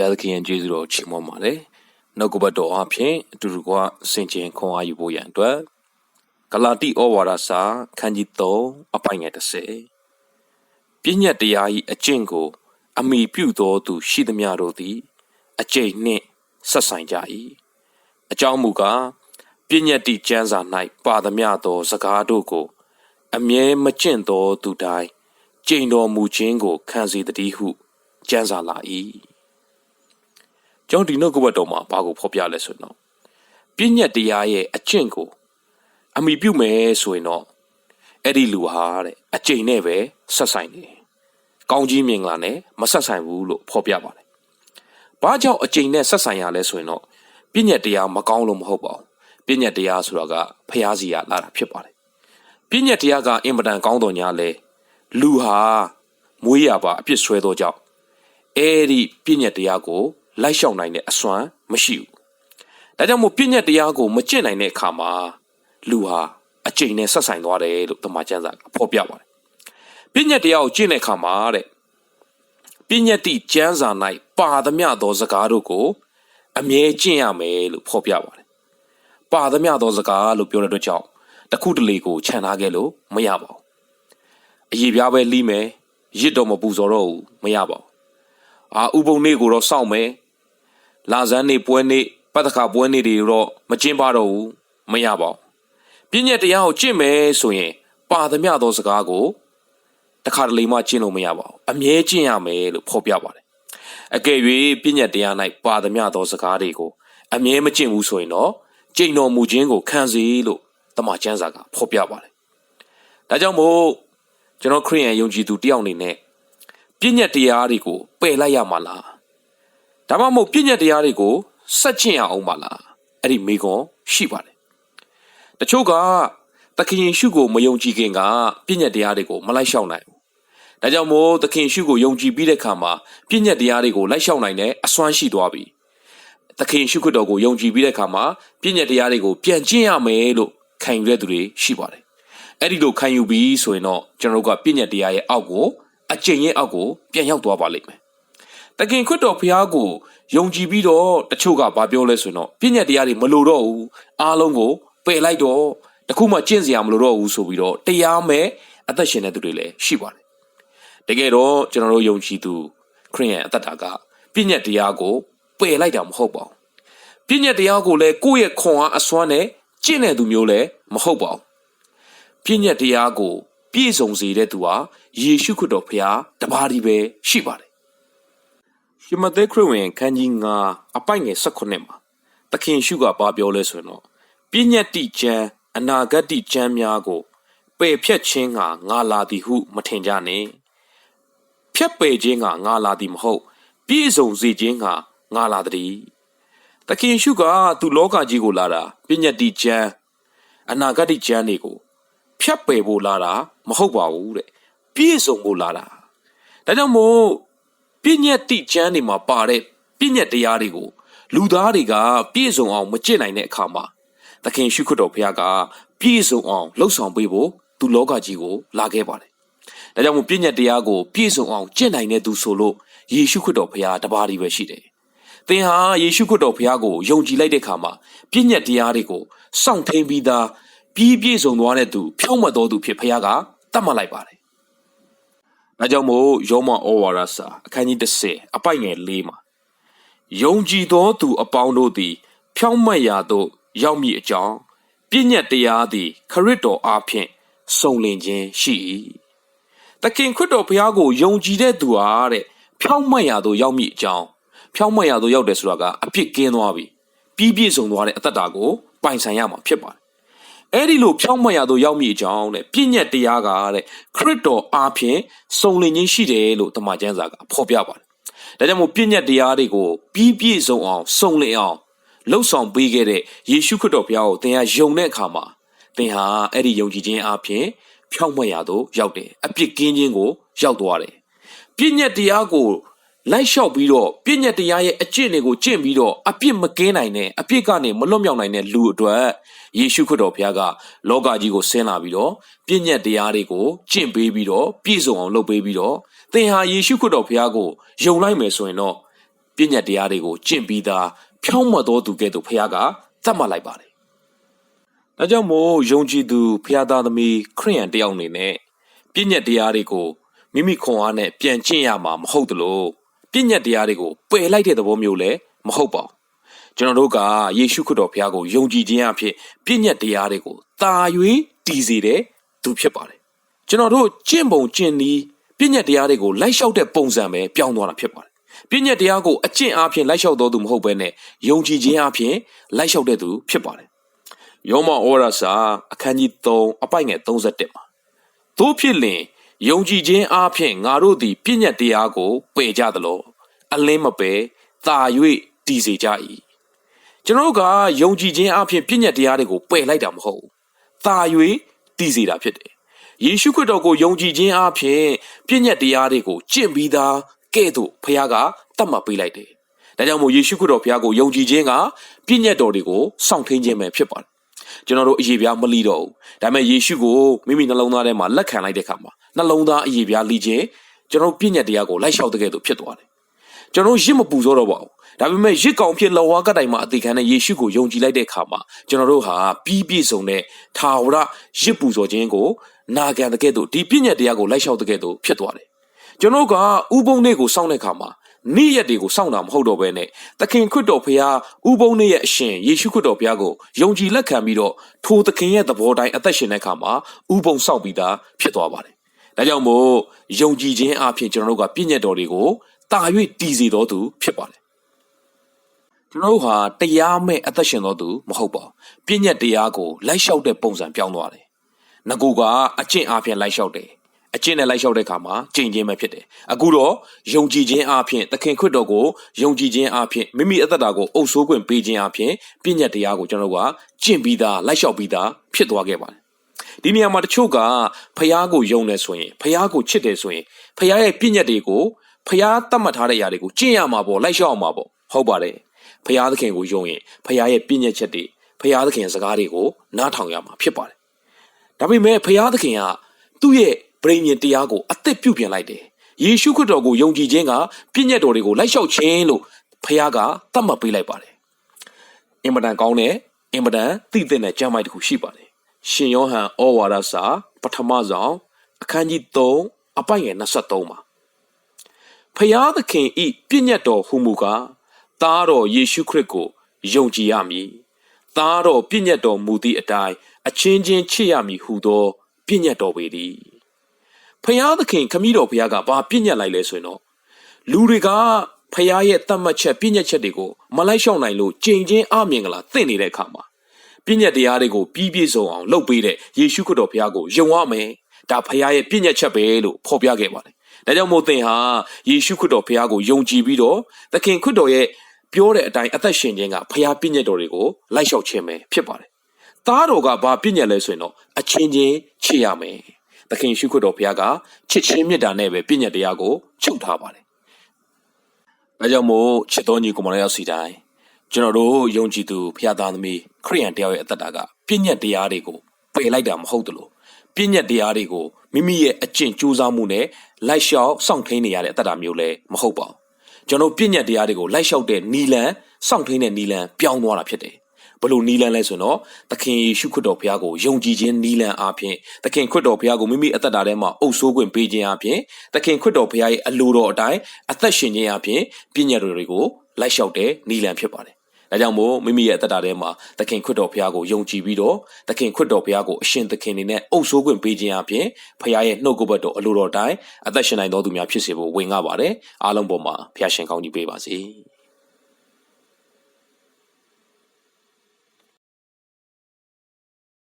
ရသခင်ရဲ့ကျေးဇူးတော်ချီးမွမ်းပါတယ်နှုတ်ကပတ်တော်အဖြစ်အတူတူကစင်ကြင်ခွန်အားယူဖို့ရန်အတွက်ဂလာတိဩဝါဒစာခန်းကြီး3အပိုင်ငယ်30ပြည့်ညတ်တရား၏အကျင့်ကို အမိပြုသောသူရှိသမျှတို့သည် အကျိန်နှင့်ဆက်ဆိုင်ကြ၏အကြောင်းမူကားပြည့်ညတ်တိကျမ်းစာ၌ပါသမျှသော စကားတို့ကို အမြဲမကျင့်သောသူတိုင်းကျင့်တော်မူခြင်းကိုခံစီတည်းဟုကျမ်းစာလာ၏ ကျွန်တော်ဒီနှုတ်ကပတ်တော်မှာဘာကိုဖော်ပြလဲဆိုတော့ပြည့်ညတ်တရားရဲ့အကျင့်ကို အမိပြုမယ်ဆိုရင်တော့အဲ့ဒီလူဟာတဲ့အကျင့်နဲ့ပဲဆက်ဆိုင်တယ်။ကောင်းကြီးမြင်လာနဲ့မဆက်ဆိုင်ဘူးလို့ဖော်ပြပါတယ်။ဘာကြောင့်အကျင့်နဲ့ဆက်ဆိုင်ရလဲဆိုရင်တော့ပြည့်ညတ်တရားမကောင်းလို့မဟုတ်ပါဘူး။ပြည့်ညတ်တရားဆိုတာကဖျားစီရလာတာဖြစ်ပါတယ်။ပြည့်ညတ်တရားကအင်မတန်ကောင်းတော်ညာလဲလူဟာမွေးရပါအပြစ်ဆွဲသောကြောင့်အဲ့ဒီပြည့်ညတ်တရားကို လိုက်လျှောက်နိုင်တဲ့အစွမ်းမရှိဘူး။ဒါကြောင့်မို့ပြည့်ညတ်တရားကိုမကျင့်နိုင်တဲ့အခါမှာလူဟာအကျိန်နဲ့ဆက်ဆိုင်သွားတယ်လို့တမန်ကျမ်းစာကဖော်ပြပါတယ်။ပြည့်ညတ်တရားကိုကျင့်တဲ့အခါမှာတဲ့ပြည့်ညတ်တိကျမ်းစာ၌ပါသမျှသောစကားတို့ကိုအမြဲကျင့်ရမယ်လို့ဖော်ပြပါတယ်။ပါသမျှသောစကားလို့ပြောတဲ့အတွက်ကြောင့်တစ်ခုတလေကိုခြံထားခဲ့လို့မရပါဘူး။အရေးပြားပဲလိမယ်ရစ်တော့မပူဇော်တော့ဘူးမရပါဘူး။ အာဥပုံနေ့ကိုတော့စောင့်မယ်လာဇန်းနေပွဲနေပတ်သက်ခါပွဲနေတွေတော့မကျင်းပတော့ဘူးမရပါဘူးပြည့်ညက်တရားကိုကျင့်မယ်ဆိုရင် ပါသမျှသောစကားကိုတခါတလေမှကျင့်လို့မရပါဘူးအမြဲကျင့်ရမယ်လို့ဖော်ပြပါတယ်အကယ်၍ပြည့်ညက်တရား၌ပါသမျှသောစကားတွေကိုအမြဲမကျင့်ဘူးဆိုရင်တော့ကျင့်တော်မူခြင်းကိုခံစီလို့တမန်ကျမ်းစာကဖော်ပြပါတယ်ဒါကြောင့်မို့ကျွန်တော်ခရိယန်ယုံကြည်သူတယောက်အနေနဲ့ ပြည့်ညက်တရားတွေကိုပယ်လိုက်ရမှာလားဒါမှမဟုတ်ပြည့်ညက်တရားတွေကိုစက်ကျင့်ရအောင်ပါလားအဲ့ဒီမိကွန်ရှိပါတယ်တချို့ကသခင်ယေရှုကိုမယုံကြည်ခင်ကပြည့်ညက်တရားတွေကိုမလိုက်လျှောက်နိုင်ဘူးဒါကြောင့်မို့သခင်ယေရှုကိုယုံကြည်ပြီးတဲ့အခါမှာပြည့်ညက်တရားတွေကိုလိုက်လျှောက်နိုင်တဲ့အစွမ်းရှိသွားပြီသခင်ယေရှုခရစ်တော်ကိုယုံကြည်ပြီးတဲ့အခါမှာပြည့်ညက်တရားတွေကိုပြန်ကျင့်ရမယ်လို့ခံယူတဲ့သူတွေရှိပါတယ်အဲ့ဒီလိုခံယူပြီးဆိုရင်တော့ကျွန်တော်တို့ကပြည့်ညက်တရားရဲ့အောက်ကို အကျင့်ရဲ့အောက်ကိုပြန်ရောက်သွားပါလိမ့်မယ်တခင်ခွတ်တော်ဖျားကိုယုံကြည်ပြီးတော့တချို့ကဘာပြောလဲဆိုတော့ပြည့်ညက်တရားတွေမလိုတော့ဘူးအားလုံးကိုပယ်လိုက်တော့တခုမှကျင့်စရာမလိုတော့ဘူးဆိုပြီးတော့တရားမဲ့အသက်ရှင်တဲ့သူတွေလည်းရှိပါတယ်တကယ်တော့ကျွန်တော်တို့ယုံကြည်သူခရိယန်အသက်တာကပြည့်ညက်တရားကိုပယ်လိုက်တာမဟုတ်ပါဘူးပြည့်ညက်တရားကိုလည်းကိုယ့်ရဲ့ခွန်အားအစွမ်းနဲ့ကျင့်တဲ့သူမျိုးလည်းမဟုတ်ပါဘူးပြည့်ညက်တရားကို ပြည့်စုံစေတဲ့သူဟာယေရှုခရစ်တော်ဖခင်တပါးတည်းပဲရှိပါတယ်ရှမသက်ခရစ်ဝင်ခန်းကြီး9အပိုက်ငယ်18မှာသခင်ရှုကဘာပြောလဲဆိုရင်တော့ပြည့်ညတ်တိကျမ်းအနာဂတ်တိကျမ်းများကိုပယ်ဖြတ်ခြင်းကငါလာသည်ဟု မထင်ကြနဲ့ဖြတ်ပယ်ခြင်းကငါလာသည်မဟုတ် ပြည့်စုံစေခြင်းကငါလာသည်သခင်ရှုကသူလောကကြီးကိုလာတာပြည့်ညတ်တိကျမ်းအနာဂတ်တိကျမ်းတွေကို ဖြတ်ပယ်ဖို့လာတာမဟုတ်ပါဘူးတဲ့ပြည့်စုံဖို့လာတာဒါကြောင့်မို့ပြည့်ညတ်တိကျမ်းတွေမှာပါတဲ့ပြည့်ညတ်တရားတွေကိုလူသားတွေကပြည့်စုံအောင်မကျင့်နိုင်တဲ့အခါမှာသခင်ရှုခတ်တော်ဘုရားကပြည့်စုံအောင်လှုပ်ဆောင်ပေးဖို့သူလောကကြီးကိုလာခဲ့ပါတယ်။ဒါကြောင့်မို့ပြည့်ညတ်တရားကိုပြည့်စုံအောင်ကျင့်နိုင်တဲ့သူဆိုလို့ယေရှုခရစ်တော်ဘုရားတပါးတည်းပဲရှိတယ်။သင်ဟာယေရှုခရစ်တော်ဘုရားကိုယုံကြည်လိုက်တဲ့အခါမှာပြည့်ညတ်တရားတွေကိုစောင့်ထိန်ပြီးသား ပြီးပြည့်စုံသွားတဲ့သူဖြောင့်မတ်တော်သူဖြစ်ဘုရားကတတ်မှတ်လိုက်ပါတယ်။ဒါကြောင့်မို့ယောမဩဝါဒစာအခန်းကြီး30အပိုက်ငယ်၄မှာယုံကြည်သောသူအပေါင်းတို့သည် ဖြောင့်မတ်ရာသို့ရောက်မည်အကြောင်းပြည့်ညတ်တရားသည် ခရစ်တော်အားဖြင့်စုံလင်ခြင်းရှိ၏။သခင်ခရစ်တော်ဘုရားကိုယုံကြည်တဲ့သူဟာတဲ့ဖြောင့်မတ်ရာသို့ရောက်မည်အကြောင်းဖြောင့်မတ်ရာသို့ရောက်တယ်ဆိုတာကအပြစ်ကင်းသွားပြီ။ပြီးပြည့်စုံသွားတဲ့အသက်တာကိုပိုင်ဆိုင်ရမှာဖြစ်ပါတယ်။ အဲ့ဒီလိုဖြောင့်မတ်ရာသို့ရောက်မည်အကြောင်းတဲ့ပြည့်ညတ်တရားကတဲ့ခရစ်တော်အားဖြင့်စုံလင်ခြင်းရှိတယ်လို့တမန်ကျမ်းစာကဖော်ပြပါတယ်။ဒါကြောင့်မို့ပြည့်ညတ်တရားတွေကိုပြီးပြည့်စုံအောင်စုံလင်အောင်လှုပ်ဆောင်ပေးခဲ့တဲ့ယေရှုခရစ်တော်ဘုရားကိုသင်ဟာယုံတဲ့အခါမှာသင်ဟာအဲ့ဒီယုံကြည်ခြင်းအပြင်ဖြောင့်မတ်ရာသို့ရောက်တယ်အပြစ်ကင်းခြင်းကိုရောက်သွားတယ်ပြည့်ညက်တရားကို လိုက်လျှောက်ပြီးတော့ပြည့်ညက်တရားရဲ့အကျင့်တွေကိုကျင့်ပြီးတော့အပြစ်မကင်းနိုင်တဲ့အပြစ်ကနေမလွတ်မြောက်နိုင်တဲ့လူအတွက်ယေရှုခရစ်တော်ဘုရားကလောကကြီးကိုဆင်းလာပြီးတော့ပြည့်ညက်တရားတွေကိုကျင့်ပေးပြီးတော့ပြည့်စုံအောင်လုပ်ပေးပြီးတော့သင်ဟာယေရှုခရစ်တော်ဘုရားကိုယုံလိုက်မယ်ဆိုရင်တော့ပြည့်ညတ်တရားတွေကိုကျင့်ပြီးသားဖြောင်းမတ်တော်သူကဲ့သို့ဖခင်ကသတ်မှတ်လိုက်ပါတယ်။ဒါကြောင့်မို့ယုံကြည်သူဖခင်သားသမီးခရိယန်တယောက်အနေနဲ့ပြည့်ညတ်တရားတွေကိုမိမိခွန်အားနဲ့ပြန်ကျင့်ရမှာမဟုတ်သလို ပြည့်ညတ်တရားတွေကိုပယ်လိုက်တဲ့သဘောမျိုးလည်းမဟုတ်ပါဘူး။ကျွန်တော်တို့ကယေရှုခရစ်တော်ဖခင်ကိုယုံကြည်ခြင်းအဖြစ်ပြည့်ညတ်တရားတွေကိုတာ၍တည်စေတဲ့သူဖြစ်ပါတယ်။ကျွန်တော်တို့ကျင့်ပုံကျင့်နည်းပြည့်ညတ်တရားတွေကိုလိုက်လျှောက်တဲ့ပုံစံပဲပြောင်းသွားတာဖြစ်ပါတယ်။ပြည့်ညတ်တရားကိုအကျင့်အားဖြင့်လိုက်လျှောက်တော်သူမဟုတ်ဘဲနဲ့ယုံကြည်ခြင်းအားဖြင့်လိုက်လျှောက်တဲ့သူဖြစ်ပါတယ်။ယောမဩရစာအခန်းကြီး3အပိုက်ငယ်31မှာတို့ဖြစ်လင် ယုံကြည်ခြင်းအားဖြင့်ငါတို့သည်ပြည့်ညတ်တရားကိုပယ်ကြသလိုအလင်းမပယ်သာ၍တည်စေကြ၏ကျွန်တော်တို့ကယုံကြည်ခြင်းအားဖြင့်ပြည့်ညတ်တရားတွေကိုပယ်လိုက်တာမဟုတ်ဘူးသာ၍တည်စေတာဖြစ်တယ်ယေရှုခရစ်တော်ကိုယုံကြည်ခြင်းအားဖြင့်ပြည့်ညတ်တရားတွေကိုကျင့်ပြီးသားကဲ့သို့ဖခင်ကတတ်မှတ်ပေးလိုက်တယ်ဒါကြောင့်မို့ယေရှုခရစ်တော်ဖခင်ကိုယုံကြည်ခြင်းကပြည့်ညတ်တော်တွေကိုစောင့်ထိန်ခြင်းပဲဖြစ်ပါတယ် ကျွန်တော်တို့အရေးပြားမလီတော့ဘူးဒါပေမဲ့ယေရှုကိုမိမိနှလုံးသားထဲမှာလက်ခံလိုက်တဲ့အခါမှာနှလုံးသားအရေးပြားလီခြင်းကျွန်တော်ပြည့်ညတ်တရားကိုလိုက်လျှောက်တဲ့ကဲ့သို့ဖြစ်သွားတယ်ကျွန်တော်ရစ်မပူစောတော့ပါဘူးဒါပေမဲ့ရစ်ကောင်ဖြစ်လောဝါကတိုင်မှာအသေးခံတဲ့ယေရှုကိုယုံကြည်လိုက်တဲ့အခါမှာကျွန်တော်တို့ဟာပြီးပြည့်စုံတဲ့ထာဝရရစ်ပူစောခြင်းကိုနာခံတဲ့ကဲ့သို့ဒီပြည့်ညတ်တရားကိုလိုက်လျှောက်တဲ့ကဲ့သို့ဖြစ်သွားတယ်ကျွန်တော်ကဥပုံနေ့ကိုစောင့်တဲ့အခါမှာ နေ့ရက်တွေကိုစောင့်တာမဟုတ်တော့ဘဲနဲ့သခင်ခရစ်တော်ဖရာဥပုံနေ့ရဲ့အရှင်ယေရှုခရစ်တော်ဖရာကိုယုံကြည်လက်ခံပြီးတော့ထိုသခင်ရဲ့သဘောတိုင်းအသက်ရှင်တဲ့အခါမှာဥပုံစောင့်ပြီးသားဖြစ်သွားပါတယ်။ဒါကြောင့်မို့ယုံကြည်ခြင်းအပြင်ကျွန်တော်တို့ကပြည့်ညတ်တော်တွေကိုတာ၍တည်စေတော်သူဖြစ်ပါတယ်။ကျွန်တော်တို့ဟာတရားမဲ့အသက်ရှင်တော်သူမဟုတ်ပါဘူး။ပြည့်ညတ်တရားကိုလိုက်လျှောက်တဲ့ပုံစံပြောင်းသွားတယ်။ငကူကအကျင့်အပြင်လိုက်လျှောက်တယ် အကျင့်နဲ့လိုက်လျှောက်တဲ့အခါမှာကြင်ခြင်းပဲဖြစ်တယ်အခုတော့ယုံကြည်ခြင်းအပြင်သခင်ခရစ်တော်ကိုယုံကြည်ခြင်းအပြင်မိမိအသက်တာကိုအုပ်ဆိုးခွင့်ပေးခြင်းအပြင်ပြည့်ညတ်တရားကိုကျွန်တော်တို့ကကျင့်ပြီးသားလိုက်လျှောက်ပြီးသားဖြစ်သွားခဲ့ပါတယ်ဒီနေရာမှာတချို့ကဖះကိုယုံတယ်ဆိုရင်ဖះကိုချစ်တယ်ဆိုရင်ဖះရဲ့ပြည့်ညတ်တွေကိုဖះတတ်မှတ်ထားတဲ့ຢာတွေကိုကျင့်ရမှာပေါ့လိုက်လျှောက်အောင်မှာပေါ့ဟုတ်ပါတယ်ဖះသခင်ကိုယုံရင်ဖះရဲ့ပြည့်ညတ်ချက်တွေဖះသခင်စကားတွေကိုနားထောင်ရမှာဖြစ်ပါတယ်ဒါပေမဲ့ဖះသခင်ကသူ့ရဲ့ ဗြိဉ္ဉ်တရားကိုအသက်ပြုပြင်လိုက်တယ်။ယေရှုခရစ်တော်ကိုယုံကြည်ခြင်းကပြည့်ညတ်တော်တွေကိုလိုက်လျှောက်ခြင်းလို့ဖခင်ကသတ်မှတ်ပေးလိုက်ပါတယ်။အင်မတန်ကောင်းတဲ့အင်မတန်သိတဲ့နဲ့ကြမ်းမိုက်တစ်ခုရှိပါတယ်။ရှင်ယောဟန်ဩဝါဒစာပထမဆုံးအခန်းကြီး3အပိုင်ငယ်23မှာဖခင်သခင်ဤပြည့်ညတ်တော်ဟူမူကားသားတော်ယေရှုခရစ်ကိုယုံကြည်ရမည်။သားတော်ပြည့်ညတ်တော်မူသည့်အတိုင်းအချင်းချင်းချစ်ရမည်ဟုသောပြည့်ညတ်တော်ပေသည်။ ဖယားသခင်ခမည်းတော်ဖယားကဘာပြည့်ညတ်လိုက်လဲဆိုရင်တော့လူတွေကဖယားရဲ့တတ်မှတ်ချက်ပြည့်ညတ်ချက်တွေကိုမလိုက်ရှောင်နိုင်လို့ကြင်ချင်းအမြင်ကလာသင့်နေတဲ့အခါမှာပြည့်ညတ်တရားတွေကိုပြီးပြည့်စုံအောင်လုပ်ပေးတဲ့ယေရှုခရစ်တော်ဖယားကိုယုံရမယ်ဒါဖယားရဲ့ပြည့်ညတ်ချက်ပဲလို့ဖော်ပြခဲ့ပါတယ်ဒါကြောင့်မို့သင်ဟာယေရှုခရစ်တော်ဖယားကိုယုံကြည်ပြီးတော့သခင်ခရစ်တော်ရဲ့ပြောတဲ့အတိုင်းအသက်ရှင်ခြင်းကဖယားပြည့်ညတ်တော်တွေကိုလိုက်လျှောက်ခြင်းပဲဖြစ်ပါတယ်သားတော်ကဘာပြည့်ညတ်လဲဆိုရင်တော့အချင်းချင်းချစ်ရမယ် သခင်ရှုခတ်တော်ဘုရားကချစ်ချင်းမေတ္တာနဲ့ပဲပြည့်ညတ်တရားကိုချုပ်ထားပါတယ်။ဒါကြောင့်မို့ချစ်တော်ညီကိုမတော်ရောက်စီတိုင်းကျွန်တော်တို့ယုံကြည်သူဘုရားသားသမီးခရိယန်တယောက်ရဲ့အသက်တာကပြည့်ညတ်တရားတွေကိုပယ်လိုက်တာမဟုတ်တလို့ပြည့်ညတ်တရားတွေကိုမိမိရဲ့အကျင့်ကြိုးစားမှုနဲ့လိုက်လျှောက်စောင့်ထိန်နေရတဲ့အသက်တာမျိုးလည်းမဟုတ်ပါဘူး။ကျွန်တော်ပြည့်ညတ်တရားတွေကိုလိုက်လျှောက်တဲ့နီလန်စောင့်ထိန်တဲ့နီလန်ပြောင်းသွားတာဖြစ်တယ် ဘလို့နီလန်လဲဆိုတော့သခင်ယေရှုခရစ်တော်ဘုရားကိုယုံကြည်ခြင်းနီလန်အားဖြင့်သခင်ခရစ်တော်ဘုရားကိုမိမိအသက်တာထဲမှာအုပ်ဆိုးခွင့်ပေးခြင်းအားဖြင့်သခင်ခရစ်တော်ဘုရားရဲ့အလိုတော်အတိုင်းအသက်ရှင်ခြင်းအားဖြင့်ပြည့်ညတ်တွေကိုလိုက်လျှောက်တဲ့နီလန်ဖြစ်ပါတယ်။ဒါကြောင့်မို့မိမိရဲ့အသက်တာထဲမှာသခင်ခရစ်တော်ဘုရားကိုယုံကြည်ပြီးတော့သခင်ခရစ်တော်ဘုရားကိုအရှင်သခင်နေနဲ့အုပ်ဆိုးခွင့်ပေးခြင်းအပြင်ဘုရားရဲ့နှုတ်ကပတ်တော်အလိုတော်တိုင်းအသက်ရှင်နိုင်တော်သူများဖြစ်စေဖို့ဝင်ငှပါတယ်။အားလုံးပေါ်မှာဘုရားရှင်ကောင်းကြီးပေးပါစေ။